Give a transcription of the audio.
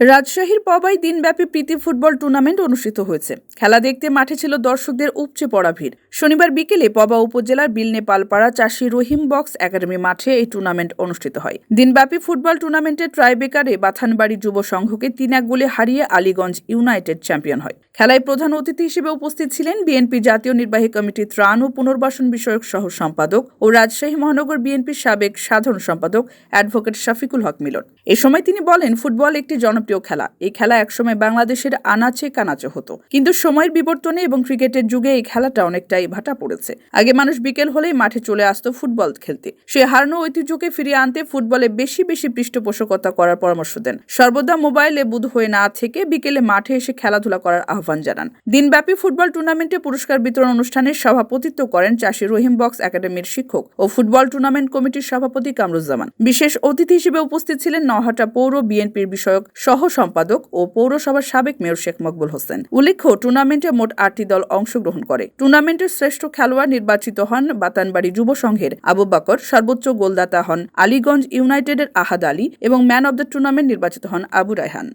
রাজশাহীর পবাই দিনব্যাপী প্রীতি football tournament অনুষ্ঠিত হয়েছে। খেলা দেখতে মাঠে ছিল দর্শকদের উপচে পড়া ভিড়। শনিবার বিকেলে পবা উপজেলার বিলনে পালপাড়া চাষী রহিম বক্স একাডেমি মাঠে এই টুর্নামেন্ট অনুষ্ঠিত হয়। দিনব্যাপী ফুটবল টুর্নামেন্টে ট্রাইবেকারে বাথানবাড়ি যুব সংঘকে তিন এক গোলে হারিয়ে আলীগঞ্জ ইউনাইটেড চ্যাম্পিয়ন হয়। খেলায় প্রধান অতিথি হিসেবে উপস্থিত ছিলেন বিএনপি জাতীয় নির্বাহী কমিটি ত্রাণ ও পুনর্বাসন বিষয়ক সহ সম্পাদক ও রাজশাহী মহানগর বিএনপির সাবেক সাধারণ সম্পাদক অ্যাডভোকেট শফিকুল হক মিলন। এ সময় তিনি বলেন, ফুটবল একটি জনপ্রিয় খেলা। এই খেলা একসময় বাংলাদেশের আনাচে কানাচে হতো। কিন্তু সময়ের বিবর্তনে এবং ক্রিকেটের যুগে এই খেলাটা অনেকটাই ভাটা পড়েছে। আগে মানুষ বিকেল হলেই মাঠে চলে আসতো ফুটবল খেলতে। সে হারানো ঐতিহ্যকে ফিরিয়ে আনতে ফুটবলে বেশি বেশি পৃষ্ঠপোষকতা করার পরামর্শ দেন। সর্বদা মোবাইলে বুধ হয়ে না থেকে বিকেলে মাঠে এসে খেলাধুলা করার আহ্বান জানান। দিনব্যাপী ফুটবল টুর্নামেন্টে পুরস্কার বিতরণ অনুষ্ঠানের সভাপতিত্ব করেন চাষী রহিম বক্স একাডেমির শিক্ষক ও ফুটবল টুর্নামেন্ট কমিটির সভাপতি কামরুজ্জামান। বিশেষ অতিথি হিসেবে উপস্থিত ছিলেন নহাটা পৌর বিএনপির বিষয়ক সহ সম্পাদক ও পৌরসভার সাবেক মেয়র শেখ মকবুল হোসেন। উল্লেখ্য, টুর্নামেন্টে মোট আটটি দল অংশগ্রহণ করে। টুর্নামেন্টের শ্রেষ্ঠ খেলোয়াড় নির্বাচিত হন বাতানবাড়ি যুব সংঘের আবু বাকর, সর্বোচ্চ গোলদাতা হন আলীগঞ্জ ইউনাইটেডের আহাদ আলী এবং ম্যান অব দ্য টুর্নামেন্ট নির্বাচিত হন আবু রায়হান।